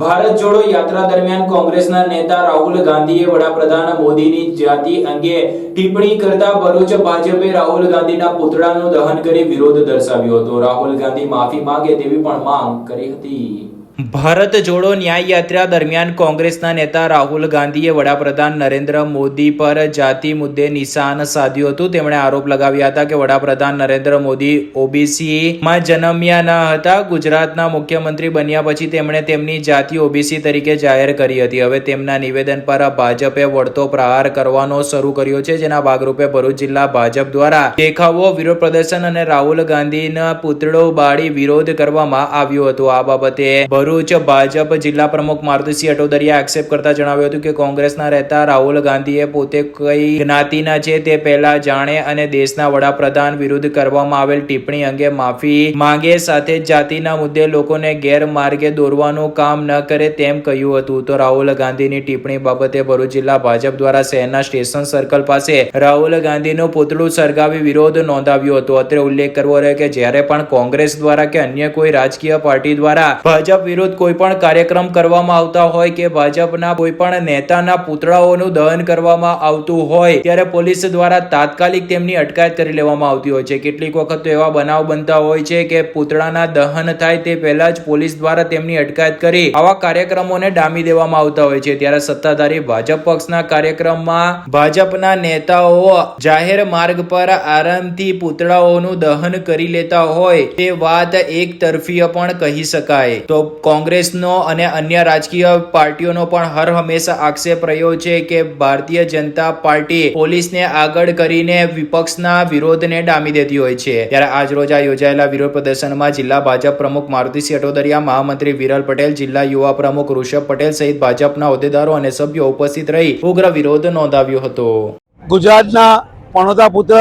ભારત જોડો યાત્રા દરમિયાન કોંગ્રેસના નેતા રાહુલ ગાંધીએ વડાપ્રધાન મોદીની જાતિ અંગે ટિપ્પણી કરતા ભરૂચ ભાજપે રાહુલ ગાંધીના પુતળાનું દહન કરી વિરોધ દર્શાવ્યો હતો. રાહુલ ગાંધી માફી માંગે તેવી પણ માંગ કરી હતી. ભારત જોડો ન્યાય દરમિયાન કોંગ્રેસના નેતા રાહુલ ગાંધીએ વડાપ્રધાન નરેન્દ્ર મોદી પર જાતિ મુદ્દે નિશાન સાધ્યું હતું. તેમણે આરોપ લગાવ્યા હતા કે વડાપ્રધાન નરેન્દ્ર મોદી ઓબીસીમાં જન્મ્યા ન હતા. ગુજરાતના મુખ્યમંત્રી બન્યા પછી તેમણે તેમની જાતિ ઓબીસી તરીકે જાહેર કરી હતી. હવે તેમના નિવેદન પર ભાજપે વળતો પ્રહાર કરવાનો શરૂ કર્યો છે. જેના ભાગરૂપે ભરૂચ જિલ્લા ભાજપ દ્વારા દેખાવો, વિરોધ પ્રદર્શન અને રાહુલ ગાંધીના પુતળો બાળી વિરોધ કરવામાં આવ્યો હતો. આ બાબતે ભરૂચ ભાજપ જિલ્લા પ્રમુખ મારુતિસિંહ અટોદરિયા આક્ષેપ કરતા જણાવ્યું હતું કે કોંગ્રેસના રહેતા રાહુલ ગાંધીએ પોતે કઈ જ્ઞાતિના છે તે પહેલા જાણે અને દેશના વડાપ્રધાન વિરુદ્ધ કરવામાં આવેલ ટિપ્પણી અંગે માફી માંગે, સાથે જાતિના મુદ્દે લોકોને ગેરમાર્ગે દોરવાનું કામ ન કરે તેમ કહ્યું હતું. તો રાહુલ ગાંધીની ટિપ્પણી બાબતે ભરૂચ જિલ્લા ભાજપ દ્વારા શહેરના સ્ટેશન સર્કલ પાસે રાહુલ ગાંધીનું પુતળું સળગાવી વિરોધ નોંધાવ્યો હતો. અત્રે ઉલ્લેખ કરવો રહ્યો કે જ્યારે પણ કોંગ્રેસ દ્વારા કે અન્ય કોઈ રાજકીય પાર્ટી દ્વારા ભાજપ વિરુદ્ધ કોઈ પણ કાર્યક્રમ કરવામાં આવતા હોય કે ભાજપના કોઈ પણ નેતાના પુતળાઓનું દહન કરવામાં આવતું હોય, ત્યારે પોલીસ દ્વારા તાત્કાલિક તેમની અટકાયત કરી લેવામાં આવતી હોય છે. કેટલીક વખત તો એવા બનાવ બનતા હોય છે કે પુતળાના દહન થાય તે પહેલા જ પોલીસ દ્વારા તેમની અટકાયત કરી આવા કાર્યક્રમોને ડામી દેવામાં આવતા હોય છે. ત્યારે સત્તાધારી ભાજપ પક્ષના કાર્યક્રમમાં ભાજપના નેતાઓ જાહેર માર્ગ પર આરામથી પુતળાઓનું દહન કરી લેતા હોય તે વાત એક તરફીય પણ કહી શકાય. તો કોંગ્રેસનો અને અન્ય રાજકીય પાર્ટીઓનો પણ હર હંમેશા આક્ષેપ રહ્યો છે કે ભારતીય જનતા પાર્ટી પોલીસને આગળ કરીને વિપક્ષના વિરોધને ડામી દેતી હોય છે. ત્યારે આજ રોજ આ યોજાયેલા વિરોધ પ્રદર્શનમાં જિલ્લા ભાજપ પ્રમુખ મારુતિસિંહ અટોદરિયા મહામંત્રી વિરલ પટેલ, જિલ્લા યુવા પ્રમુખ ઋષભ પટેલ સહિત ભાજપના હોદ્દેદારો અને સભ્યો ઉપસ્થિત રહી ઉગ્ર વિરોધ નોંધાવ્યો હતો. ગુજરાતના પણોતા પુત્ર,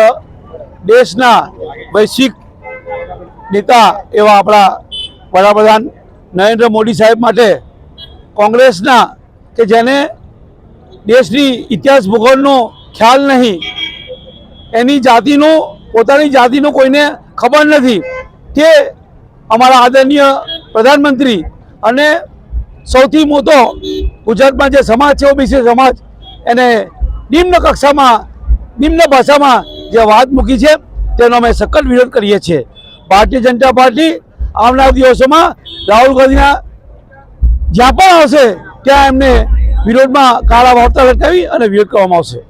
દેશના વૈશ્વિક નેતા એવા આપણા વડાપ્રધાન નરેન્દ્ર મોદી સાહેબ માટે કોંગ્રેસના કે જેને દેશની ઇતિહાસ ભૂગોળનો ખ્યાલ નહીં, એની જાતિનું, પોતાની જાતિનું કોઈને ખબર નથી. તે અમારા આદરણીય પ્રધાનમંત્રી અને સૌથી મોટો ગુજરાતમાં જે સમાજ છે, ઓબીસી સમાજ, એને નિમ્ન કક્ષામાં, નિમ્ન ભાષામાં જે વાત મૂકી છે, તેનો અમે સખત વિરોધ કરીએ છીએ. ભારતીય જનતા પાર્ટી આવનાર દિવસોમાં રાહુલ ગાંધીના જ્યાં પણ આવશે, ત્યાં એમને વિરોધમાં કાળા વાર્તા લટકાવી અને વિરોધ કરવામાં આવશે.